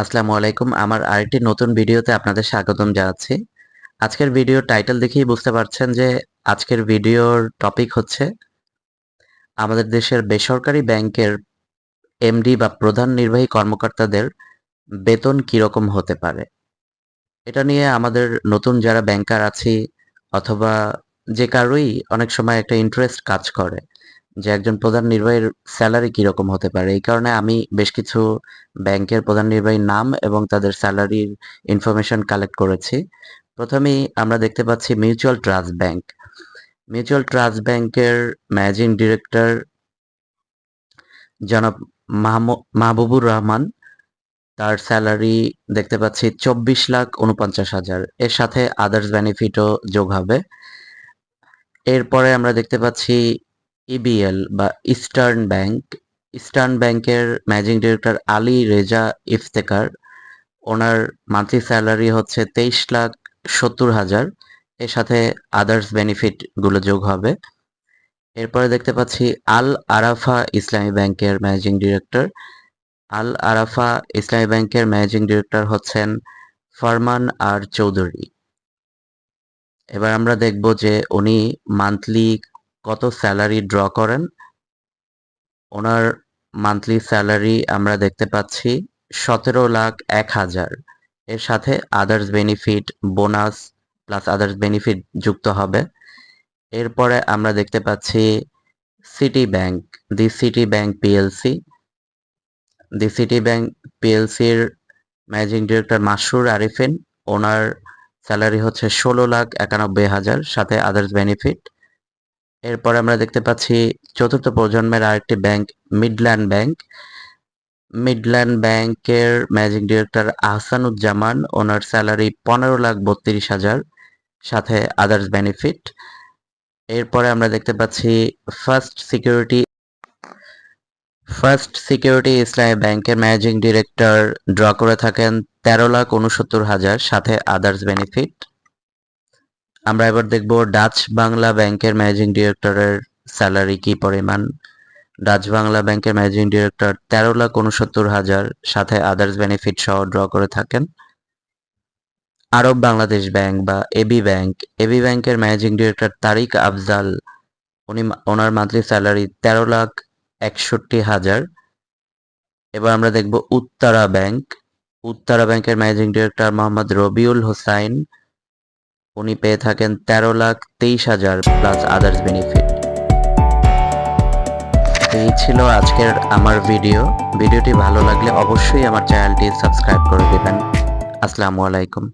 আসসালামু আলাইকুম। আমার আরেকটি নতুন ভিডিওতে আপনাদের স্বাগতম জানাচ্ছি। আজকের ভিডিও টাইটেল দেখেই বুঝতে পারছেন যে আজকের ভিডিওর টপিক হচ্ছে আমাদের দেশের বেসরকারি ব্যাংকের এমডি বা প্রধান নির্বাহী কর্মকর্তাদের বেতন কীরকম হতে পারে। এটা নিয়ে আমাদের নতুন যারা ব্যাংকার আছি অথবা যে কারোই অনেক সময় একটা ইন্টারেস্ট কাজ করে। যে একজন প্রধান নির্বাহীর স্যালারি কীরকম হতে পারে। এই কারণে আমি বেশ কিছু ব্যাংকের প্রধান নির্বাহীর নাম এবং তাদের স্যালারির ইনফরমেশন কালেক্ট করেছি। প্রথমেই আমরা দেখতে পাচ্ছি Mutual Trust Bank Mutual Trust ব্যাংকের ম্যানেজিং ডিরেক্টর জনাব মাহবুবুর রহমান। তার স্যালারি দেখতে পাচ্ছি চব্বিশ লাখ উনপঞ্চাশ হাজার। এর সাথে আদার্স বেনিফিটও যোগ হবে। এরপরে আমরা দেখতে পাচ্ছি ইবিএল বা ইস্টার্ন ব্যাংক ইস্টার্ন ব্যাংকের ম্যানেজিং ডিরেক্টর আলী রেজা ইফতেকার ওনার মান্থলি স্যালারি হচ্ছে তেইশ লাখ সত্তর হাজার, এর সাথে আদার্স বেনিফিটগুলো যোগ হবে। এরপরে দেখতে পাচ্ছি আল আরাফা ইসলামী ব্যাংকের ম্যানেজিং ডিরেক্টর আল আরাফা ইসলামী ব্যাংকের ম্যানেজিং ডিরেক্টর হচ্ছেন ফারমান আর চৌধুরী। এবার আমরা দেখব যে উনি মান্থলি কত স্যালারি ড্র করেন? ওনার মান্থলি স্যালারি আমরা দেখতে পাচ্ছি সতেরো লাখ এক হাজার। এর সাথে others benefit bonus plus others benefit যুক্ত হবে। এরপরে আমরা দেখতে পাচ্ছি City Bank the City Bank PLC the City Bank পিএলসির managing director Masrur Arifin ওনার স্যালারি হচ্ছে ষোলো লাখ একানব্বই হাজার, সাথে আদার্স বেনিফিট এরপরে আমরা দেখতে পাচ্ছি চতুর্থ প্রজন্মের আরেকটি ব্যাংক, মিডল্যান্ড ব্যাংক। মিডল্যান্ড ব্যাংকের ম্যানেজিং ডিরেক্টর আহসানুজ্জামান, ওনার স্যালারি পনেরো লাখ বত্রিশ হাজার, সাথে আদার্স বেনিফিট এরপরে আমরা দেখতে পাচ্ছি ফার্স্ট সিকিউরিটি ফার্স্ট সিকিউরিটি ইসলামী ব্যাংকের ম্যানেজিং ডিরেক্টর ড্র করে থাকেন তেরো লাখ উনসত্তর হাজার, সাথে আদার্স বেনিফিট আমরা এবার দেখব ডাচ বাংলা ব্যাংকের ম্যানেজিং ডিরেক্টরের স্যালারি কি পরিমাণ। ডাচ বাংলা ব্যাংকের ম্যানেজিং ডিরেক্টর তেরো লাখ উনসত্তর হাজার, সাথে আদার্স বেনিফিট সহ ড্র করে থাকেন। আরব বাংলাদেশ ব্যাংক বা এবি ব্যাংক। এবি ব্যাংকের ম্যানেজিং ডিরেক্টর তারিক আফজাল, উনি ওনার মান্থলি স্যালারি তেরো লাখ একষট্টি হাজার। এবার আমরা দেখব উত্তরা ব্যাংক। উত্তরা ব্যাংকের ম্যানেজিং ডিরেক্টর মোহাম্মদ রবিউল হোসাইন উনি পেয়ে থাকেন তেরো লাখ তেইশ হাজার প্লাস আদার্স বেনিফিট এই ছিল আজকের আমার ভিডিও ভিডিওটি ভালো লাগলে অবশ্যই আমার চ্যানেলটি সাবস্ক্রাইব করে দেবেন। আসসালামু আলাইকুম।